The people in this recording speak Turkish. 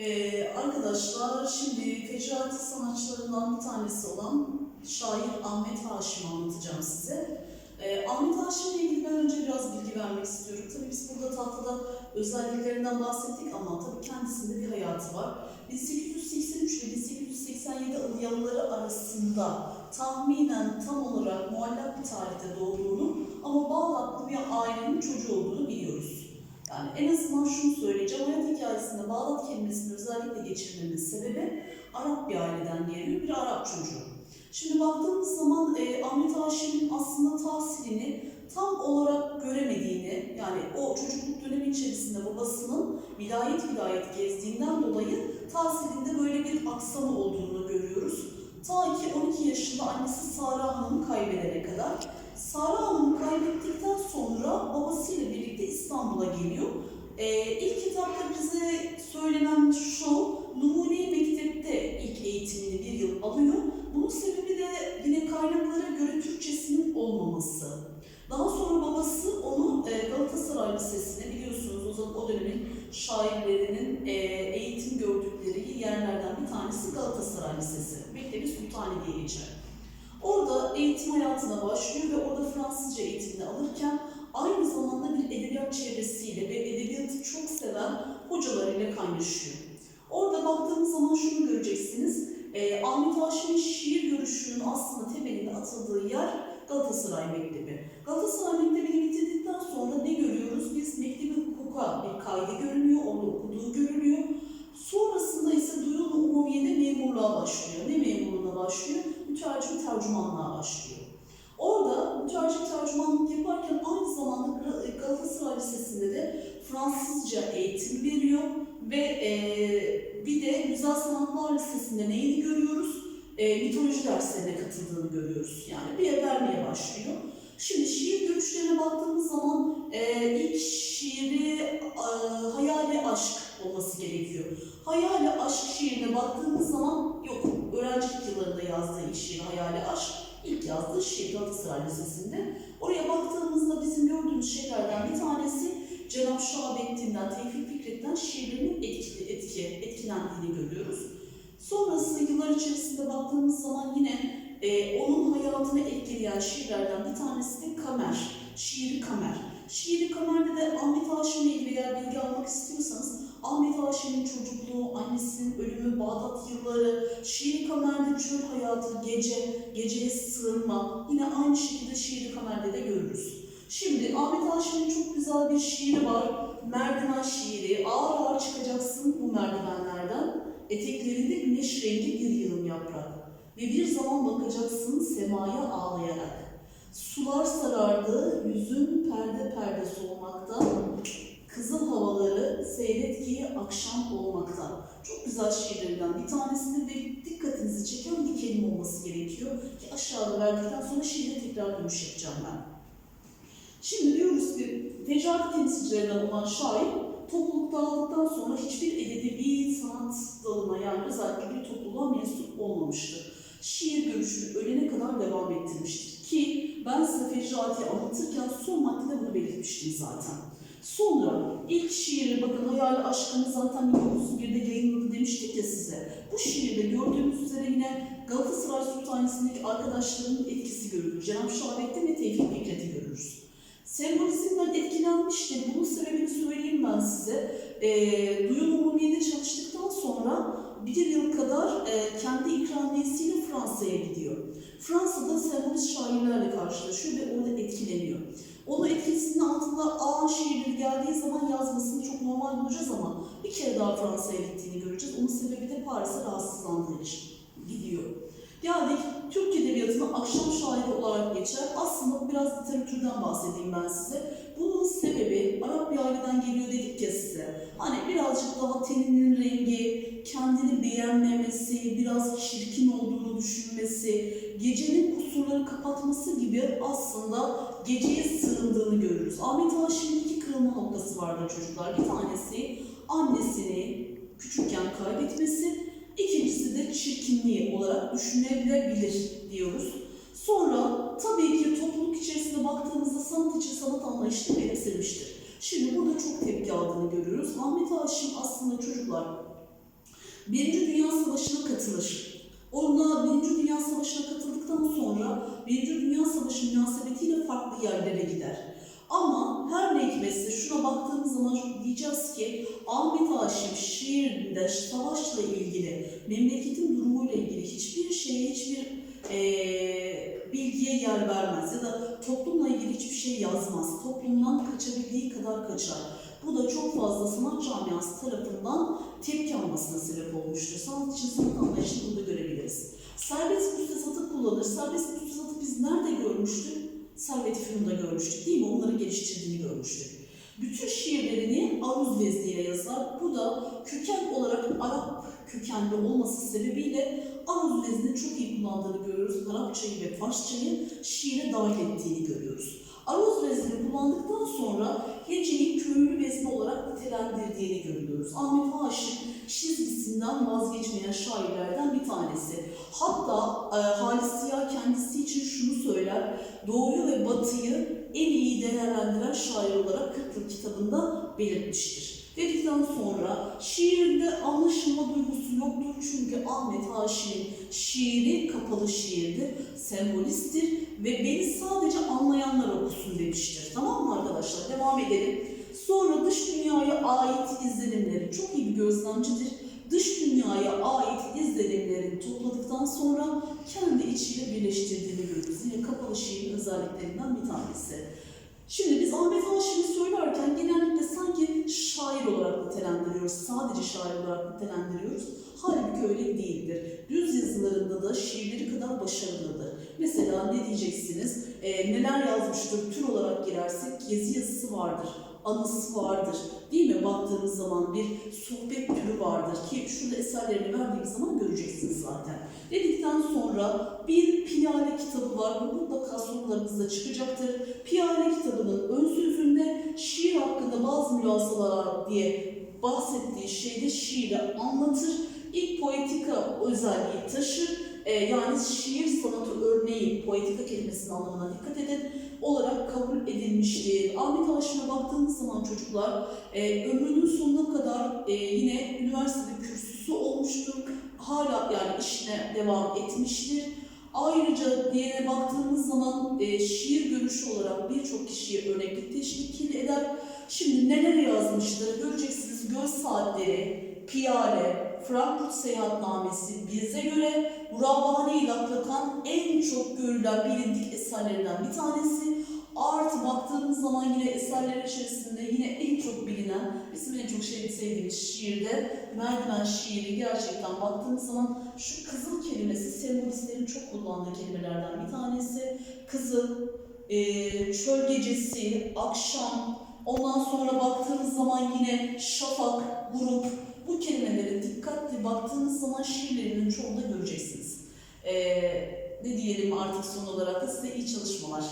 Ee, arkadaşlar şimdi Fecrati sanatçılarından bir tanesi olan şair Ahmet Haşim'i anlatacağım size. Ee, Ahmet Haşim'le ilgili ben önce biraz bilgi vermek istiyorum. Tabii biz burada tahtada özelliklerinden bahsettik ama tabii kendisinde bir hayatı var. 1883 ve 1887 yılları arasında tahminen tam olarak muallak bir tarihte doğduğunu ama Bağdatlı bir ailenin çocuğu olduğunu biliyoruz. Yani en azından şunu söyleyeceğim, hayat hikayesinde Bağdat kelimesini özellikle geçirmemin sebebi Arap bir aileden geliyor, bir Arap çocuğu. Şimdi baktığımız zaman e, Ahmet Haşim'in aslında tahsilini tam olarak göremediğini, yani o çocukluk dönemi içerisinde babasının vilayet vilayet gezdiğinden dolayı tahsilinde böyle bir aksama olduğunu görüyoruz. Ta ki 12 yaşında annesi Sara Hanım'ı kaybedene kadar. Sara Hanım'ı kaybettikten sonra babasıyla birlikte İstanbul'a geliyor. Ee, ilk kitapta bize söylenen şu, Numune Mektep'te ilk eğitimini bir yıl alıyor. Bunun sebebi de yine kaynaklara göre Türkçesinin olmaması. Daha sonra babası onu e, Galatasaray Lisesi'ne biliyorsunuz o zaman o dönemin şairlerinin e, eğitim gördükleri yerlerden bir tanesi Galatasaray Lisesi. Mektebi Sultani diye geçer. Orada eğitim hayatına başlıyor ve orada Fransızca eğitimini alırken aynı zamanda bir edebiyat çevresiyle ve edebiyatı çok seven hocalarıyla kaynaşıyor. Orada baktığımız zaman şunu göreceksiniz. E, Ahmet Haşim'in şiir görüşünün aslında temelinde atıldığı yer Galatasaray Mektebi. Galatasaray Mektebi'ni bitirdikten sonra ne görüyoruz? Biz mektebi hukuka bir kaydı görünüyor, orada okuduğu görülüyor. Sonrasında ise Duyulu Umumiye'de memurluğa başlıyor. Ne memurluğuna başlıyor? Mütercim tercümanlığa başlıyor. Orada mütercim aynı zamanda Gal- Galatasaray Lisesi'nde de Fransızca eğitim veriyor ve eee, bir de Güzel Sanatlar Lisesi'nde neyini görüyoruz? Eee mitoloji derslerine katıldığını görüyoruz. Yani bir vermeye başlıyor. Şimdi şiir görüşlerine baktığımız zaman eee, ilk şiiri eee, Hayali Aşk olması gerekiyor. Hayali Aşk şiirine baktığımız zaman yok. Öğrencilik yıllarında yazdığı şiir Hayali Aşk. İlk yazdığı şiir Galatasaray Lisesi'nde. Oraya baktığımızda bizim gördüğümüz şeylerden bir tanesi Cenab-ı Şahabettin'den, Tevfik Fikret'ten şiirlerinin etkili, etki, etkilendiğini görüyoruz. Sonrası yıllar içerisinde baktığımız zaman yine e, onun hayatını etkileyen şiirlerden bir tanesi de Kamer, şiiri Kamer. Şiiri Kamer'de de Ahmet Haşim'le ilgili eğer bilgi almak istiyorsanız Ahmet Haşim'in çocukluğu, annesinin ölümü, Bağdat yılları, şiiri Kamer'de çöl hayatı, gece, geceye sığınma yine aynı şekilde şiiri Kamer'de de görürüz. Şimdi Ahmet Haşim'in çok güzel bir şiiri var. Merdiven şiiri. Ağır ağır çıkacaksın bu merdivenlerden. Eteklerinde güneş rengi bir yığın yaprak. Ve bir zaman bakacaksın semaya ağlayarak. Sular sarardı, yüzün perde perde solmakta. Kızıl havaları seyret ki akşam olmakta. Çok güzel şiirlerinden bir tanesi de ve dikkatinizi çeken bir kelime olması gerekiyor. Ki aşağıda verdikten sonra şiire tekrar dönüş yapacağım ben. Şimdi diyoruz ki Fecrati temsilcilerinden olan şair topluluk dağıldıktan sonra hiçbir edebi sanat dalına yani özellikle bir topluluğa mensup olmamıştır. Şiir görüşünü ölene kadar devam ettirmiştir. Ki ben size Fecrati'yi anlatırken son maddede bunu belirtmiştim zaten. Sonra ilk şiiri bakın Hayali Aşkını zaten 1901'de yayınladı demiştik ya size. Bu şiirde gördüğümüz üzere yine Galatasaray Sultanisi'ndeki arkadaşlarının etkisi görülür. Cenab-ı Şahabettin ve Tevfik Fikret'i görürüz. Sembolizmden etkilenmiştir. Bunun sebebini söyleyeyim ben size. E, Duyun Umumiye'de çalıştıktan sonra bir yıl kadar e, kendi ikramiyesiyle Fransa'ya gidiyor. Fransa'da sembolist şairlerle karşılaşıyor ve onu etkileniyor. Onun etkisinin altında ağ şiirleri geldiği zaman yazmasını çok normal bulacağız ama bir kere daha Fransa'ya gittiğini göreceğiz. Onun sebebi de Paris'e rahatsızlandığı için gidiyor. Geldik Türk Edebiyatı'nın akşam şairi olarak geçer. Aslında biraz literatürden bahsedeyim ben size. Bunun sebebi Arap bir aileden geliyor dedik ya size. Hani birazcık daha teninin rengi, kendini beğenmemesi, biraz çirkin olduğunu düşünmesi, gecenin kusurları kapatması gibi aslında geceye sığındığını görürüz. Ahmet Haşim'in iki kırılma noktası vardır çocuklar. Bir tanesi annesini küçükken kaybetmesi, İkincisi de çirkinliği olarak düşünülebilir diyoruz. Sonra tabii ki topluluk içerisinde baktığımızda sanat için sanat anlayışını benimsemiştir. Şimdi burada çok tepki aldığını görüyoruz. Ahmet Haşim aslında çocuklar Birinci Dünya Savaşı'na katılır. Onunla Birinci Dünya Savaşı'na katıldıktan sonra Birinci Dünya Savaşı münasebetiyle farklı yerlere gider. Ama her ne hikmetse şuna baktığımız zaman diyeceğiz ki Ahmet Haşim şiirinde savaşla ilgili, memleketin durumuyla ilgili hiçbir şeye, hiçbir eee, bilgiye yer vermez ya da toplumla ilgili hiçbir şey yazmaz. Toplumdan kaçabildiği kadar kaçar. Bu da çok fazla sanat camiası tarafından tepki almasına sebep olmuştur. Sanat için sanat anlayışını burada görebiliriz. Serbest müstesatı kullanır. Serbest müstesatı biz nerede görmüştük? Servet Fünun'da görmüştük değil mi? Onları geliştirdiğini görmüştük. Bütün şiirlerini aruz vezniyle yazar. Bu da köken olarak Arap kökenli olması sebebiyle aruz veznini çok iyi kullandığını görüyoruz. Arapçayı ve Farsçayı şiire dahil ettiğini görüyoruz. Aruz veznini kullandıktan sonra heceyi köylü vezni olarak nitelendirdiğini görüyoruz. Ahmet Haşim çizgisinden vazgeçmeyen şairlerden bir tanesi. Hatta e, Halis Ziya kendisi için şunu söyler, doğuyu ve batıyı iyi değerlendiren şair olarak 40 yıl kitabında belirtmiştir. Dedikten sonra şiirde anlaşılma duygusu yoktur çünkü Ahmet Haşim'in şiiri kapalı şiirdir, sembolisttir ve beni sadece anlayanlar okusun demiştir. Tamam mı arkadaşlar? Devam edelim. Sonra dış dünyaya ait izlenimleri çok iyi bir gözlemcidir. Dış dünyaya ait izlenimlerini topladıktan sonra kendi içiyle birleştirdiğini görürüz. Yine kapalı şiirin özelliklerinden bir tanesi. Şimdi biz Ahmet Haşim'i söylerken genellikle sanki şair olarak nitelendiriyoruz. Sadece şair olarak nitelendiriyoruz. Halbuki öyle değildir. Düz yazılarında da şiirleri kadar başarılıdır. Mesela ne diyeceksiniz? Ee, neler yazmıştır? Tür olarak girersek gezi yazısı vardır, anısı vardır. Değil mi? Baktığımız zaman bir sohbet türü vardır ki şurada eserlerini verdiğimiz zaman göreceksiniz zaten. Dedikten sonra bir kitabı var. Bu mutlaka sorularımızda çıkacaktır. Piyale kitabının ön sözünde şiir hakkında bazı mülasalar diye bahsettiği şeyde şiiri anlatır. İlk poetika özelliği taşır. Ee, yani şiir sanatı örneği, poetika kelimesinin anlamına dikkat edin, olarak kabul edilmiştir. Ahmet Haşim'e baktığınız zaman çocuklar e, ömrünün sonuna kadar e, yine üniversitede kürsüsü olmuştur. Hala yani işine devam etmiştir. Ayrıca diğerine baktığımız zaman e, şiir görüşü olarak birçok kişiye örneklik teşkil eder. Şimdi neler yazmıştır göreceksiniz. Göz saatleri, Piyale, Frankfurt seyahatnamesi bize göre Murabahane-i Laklakan en çok görülen bilindik eserlerinden bir tanesi. Artı baktığımız zaman yine eserler içerisinde yine en çok bilinen, bizim en çok şey sevdiğimiz şiirde Merdiven şiiri gerçekten baktığımız zaman şu kızıl kelimesi sembolistlerin çok kullandığı kelimelerden bir tanesi. Kızıl, e, çöl gecesi, akşam, ondan sonra baktığımız zaman yine şafak, grup, bu kelimelere dikkatli baktığınız zaman şiirlerinin çoğunda göreceksiniz. E, ne diyelim artık son olarak da size iyi çalışmalar.